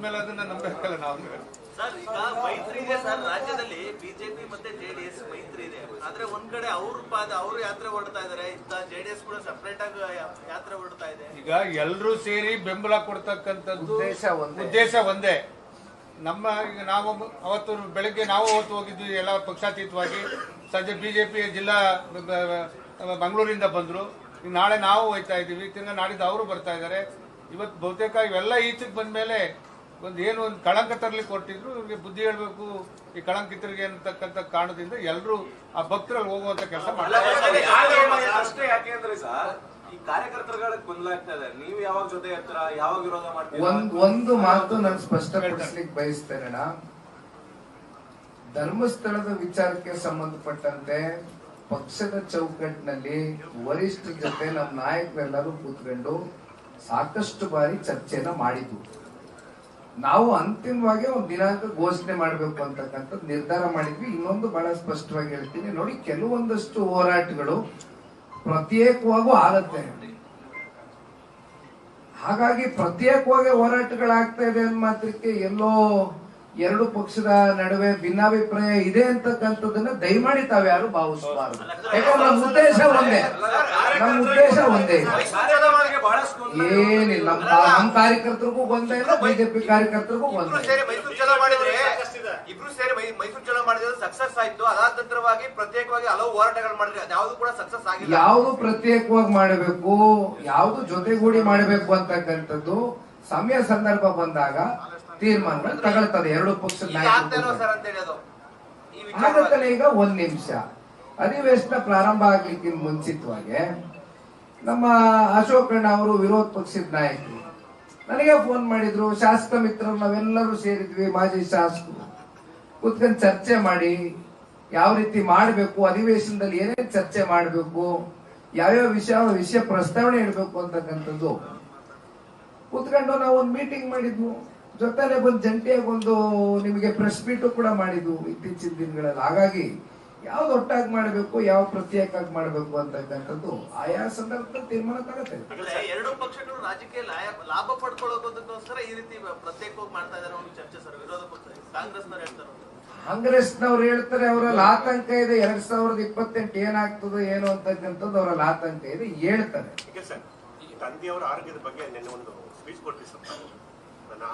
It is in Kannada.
ಬಂದ್ಮೇಲೆ ಅದನ್ನ ನಂಬಬೇಕಲ್ಲ ನಾವು? ಸರ್ ಈಗ ಮೈತ್ರಿ ಇದೆ ಸರ್. ರಾಜ್ಯದಲ್ಲಿ ಬಿಜೆಪಿ ಮತ್ತೆ ಜೆಡಿಎಸ್ ಮೈತ್ರಿ ಇದೆ. ಆದ್ರೆ ಒಂದ್ ಕಡೆ ಅವ್ರ ಪಾದ ಅವರು ಯಾತ್ರೆ ಹೊಡ್ತಾ ಇದಾರೆ. ಇಂತ ಜೆಡಿಎಸ್ ಕೂಡ ಸಪರೇಟ್ ಆಗಿ ಯಾತ್ರೆ ಹೊಡ್ತಾ ಇದೆ. ಈಗ ಎಲ್ಲರೂ ಸೇರಿ ಬೆಂಬಲ ಕೊಡ್ತಕ್ಕಂಥದ್ದು ಉದ್ದೇಶ ಒಂದೇ. ಉದ್ದೇಶ ಒಂದೇ. ನಮ್ಮ ಈಗ ನಾವು ಅವತ್ತು ಬೆಳಗ್ಗೆ ನಾವು ಅವತ್ತು ಹೋಗಿದ್ವಿ ಎಲ್ಲ ಪಕ್ಷಾತೀತವಾಗಿ. ಸದ್ಯ ಬಿಜೆಪಿ ಜಿಲ್ಲಾ ಮಂಗಳೂರಿಂದ ಬಂದ್ರು. ಈಗ ನಾಳೆ ನಾವು ಹೋಯ್ತಾ ಇದ್ದೀವಿ ತಿಂಗ ನಾಡಿದ್ದು ಅವರು ಬರ್ತಾ ಇದ್ದಾರೆ ಇವತ್ತು ಬಹುತೇಕ ಇವೆಲ್ಲ ಈಚೆಗೆ ಬಂದ್ಮೇಲೆ ಒಂದು ಏನು ಒಂದು ಕಳಂಕ ತರಲಿ ಕೊಟ್ಟಿದ್ರು ಇವ್ರಿಗೆ ಬುದ್ಧಿ ಹೇಳ್ಬೇಕು ಈ ಕಳಂಕಿತರಿಗೆ ಅಂತಕ್ಕಂಥ ಕಾರಣದಿಂದ ಎಲ್ಲರೂ ಆ ಭಕ್ತರಲ್ಲಿ ಹೋಗುವಂತ ಕೆಲಸ ಮಾಡ್ತಾರೆ. ಅಷ್ಟೇ ಯಾಕೆ ಅಂದ್ರೆ ಸರ್ ಈ ಕಾರ್ಯಕರ್ತರುಗಳ ಗೊಂದಲ ಆಗ್ತಾ ಇದೆ. ನೀವು ಯಾವಾಗ ಜೊತೆ ಇರ್ತೀರಾ ಯಾವಾಗ ವಿರೋಧ ಮಾಡ್ತೀರಾ? ಒಂದ್ ಒಂದು ಮಾತು ನಾನು ಸ್ಪಷ್ಟಪಡಿಸ್ಲಿಕ್ಕೆ ಬಯಸ್ತೇನೆ ಧರ್ಮಸ್ಥಳದ ವಿಚಾರಕ್ಕೆ ಸಂಬಂಧಪಟ್ಟಂತೆ ಪಕ್ಷದ ಚೌಕಟ್ಟಿನಲ್ಲಿ ವರಿಷ್ಠ ಜೊತೆ ನಮ್ಮ ನಾಯಕರೆಲ್ಲರೂ ಕೂತ್ಕೊಂಡು ಸಾಕಷ್ಟು ಬಾರಿ ಚರ್ಚೆನ ಮಾಡಿದ್ವು ನಾವು ಅಂತಿಮವಾಗಿ ಒಂದು ದಿನಾಂಕ ಘೋಷಣೆ ಮಾಡಬೇಕು ಅಂತಕ್ಕಂಥದ್ದು ನಿರ್ಧಾರ ಮಾಡಿದ್ವಿ. ಇನ್ನೊಂದು ಬಹಳ ಸ್ಪಷ್ಟವಾಗಿ ಹೇಳ್ತೀನಿ. ನೋಡಿ, ಕೆಲವೊಂದಷ್ಟು ಹೋರಾಟಗಳು ಪ್ರತ್ಯೇಕವಾಗೂ ಆಗತ್ತೆ. ಹಾಗಾಗಿ ಪ್ರತ್ಯೇಕವಾಗಿ ಹೋರಾಟಗಳಾಗ್ತಾ ಇದೆ ಅನ್ನೋ ಮಾತ್ರಕ್ಕೆ ಎಲ್ಲೋ ಎರಡು ಪಕ್ಷದ ನಡುವೆ ಭಿನ್ನಾಭಿಪ್ರಾಯ ಇದೆ ಅಂತಕ್ಕಂಥದ್ದನ್ನ ದಯಮಾಡಿ ತಾವ್ಯಾರು ಭಾವಿಸಬಾರದು. ಯಾಕಂದ್ರೆ ನಮ್ಮ ಉದ್ದೇಶ ಒಂದೇ. ನಮ್ಮ ಉದ್ದೇಶ ಒಂದೇ. ಏನಿಲ್ಲ. ನಮ್ಮ ನಮ್ಮ ಕಾರ್ಯಕರ್ತರಿಗೂ ಗೊಂದಲ ಇಲ್ಲ ಬಿಜೆಪಿ ಕಾರ್ಯಕರ್ತರಿಗೂ ಗೊಂದಲ ಇಬ್ರು ಸೇರಿ ಮೈಸೂರು ಚಲೋ ಮಾಡಿದ್ರೆ ಇಬ್ರು ಸೇರಿ ಮೈ- ಮೈಸೂರು ಚಲೋ ಮಾಡಿದ್ರೆ ಸಕ್ಸಸ್ ಆಯ್ತು. ಅದಾದ ನಂತರವಾಗಿ ಪ್ರತ್ಯೇಕವಾಗಿ ಹಲವು ಹೋರಾಟಗಳು ಮಾಡಿದ್ರೆ ಅದ್ಯಾವುದು ಕೂಡ ಸಕ್ಸಸ್ ಆಗಿಲ್ಲ. ಯಾವುದು ಪ್ರತ್ಯೇಕವಾಗಿ ಮಾಡಬೇಕು ಯಾವ್ದು ಜೊತೆಗೂಡಿ ಮಾಡಬೇಕು ಅಂತಕ್ಕಂಥದ್ದು ಸಮಯ ಸಂದರ್ಭ ಬಂದಾಗ ತೀರ್ಮಾನ ತಗೊಳ್ತದೆ. ಎರಡು ಪಕ್ಷದ ನಾಯಕರು ಈಗ ಒಂದ್ ನಿಮಿಷ. ಅಧಿವೇಶನ ಪ್ರಾರಂಭ ಆಗ್ಲಿಕ್ಕಿಂತ ಮುಂಚಿತವಾಗಿ ನಮ್ಮ ಅಶೋಕಣ್ಣ ಅವರು ವಿರೋಧ ಪಕ್ಷದ ನಾಯಕರು. ನನಗೆ ಫೋನ್ ಮಾಡಿದ್ರು, ಶಾಸಕ ಮಿತ್ರರು ನಾವೆಲ್ಲರೂ ಸೇರಿದ್ವಿ, ಮಾಜಿ ಶಾಸಕರು. ಕೂತ್ಕೊಂಡು ಚರ್ಚೆ ಮಾಡಿ, ಯಾವ ರೀತಿ ಮಾಡಬೇಕು, ಅಧಿವೇಶನದಲ್ಲಿ ಏನೇನು ಚರ್ಚೆ ಮಾಡಬೇಕು, ಯಾವ್ಯಾವ ವಿಷಯ ವಿಷಯ ಪ್ರಸ್ತಾವನೆ ಇಡಬೇಕು ಅಂತಕ್ಕಂಥದ್ದು. ಕೂತ್ಕೊಂಡು ನಾವು ಒಂದು ಮೀಟಿಂಗ್ ಮಾಡಿದ್ವು. ಜೊತೆಲೆ ಬಂದು ಜಂಟಿಯಾಗಿ ಒಂದು ನಿಮಗೆ ಪ್ರೆಸ್ ಮೀಟು ಕೂಡ ಮಾಡಿದ್ವು ಇತ್ತೀಚಿನ ದಿನಗಳಲ್ಲಿ. ಹಾಗಾಗಿ ಯಾವ್ದು ಒಟ್ಟಾಗಿ ಮಾಡಬೇಕು ಯಾವ ಪ್ರತ್ಯೇಕವಾಗಿ ಮಾಡಬೇಕು ಅಂತಕ್ಕಂಥದ್ದು ಆಯಾ ಸಂದರ್ಭದಲ್ಲಿ ತೀರ್ಮಾನ ತಗತ್ತೆ ಎರಡೂ ಎರಡು ಪಕ್ಷಗಳು ರಾಜಕೀಯ ಲಾಭ ಪಡ್ಕೊಳ್ಳೋದಕ್ಕೋಸ್ಕರ ಈ ರೀತಿ ಪ್ರತ್ಯೇಕವಾಗಿ ಮಾಡ್ತಾ ಇದಾರೆ ಒಂದು ಚರ್ಚೆ ಸರ್ ವಿರೋಧ ಪಕ್ಷ ಕಾಂಗ್ರೆಸ್ನವ್ರು ಹೇಳ್ತಾರೆ. ಕಾಂಗ್ರೆಸ್ನವ್ರು ಹೇಳ್ತಾರೆ ಅವರಲ್ಲಿ ಆತಂಕ ಇದೆ ಎರಡ್ ಸಾವಿರದ ಇಪ್ಪತ್ತೆಂಟು ಏನಾಗ್ತದೋ ಏನು ಅಂತಕ್ಕಂಥದ್ದು ಅವರಲ್ಲಿ ಆತಂಕ ಇದೆ ಹೇಳ್ತಾರೆ. ಈಗ ಸರ್ ಈ ತಂದೆಯವರ ಆರೋಗ್ಯದ ಬಗ್ಗೆ ನಿನ್ನೆ ಒಂದು ಸ್ಪೀಚ್ ಕೊಟ್ಟಿ ಸರ್. ನನ್ನ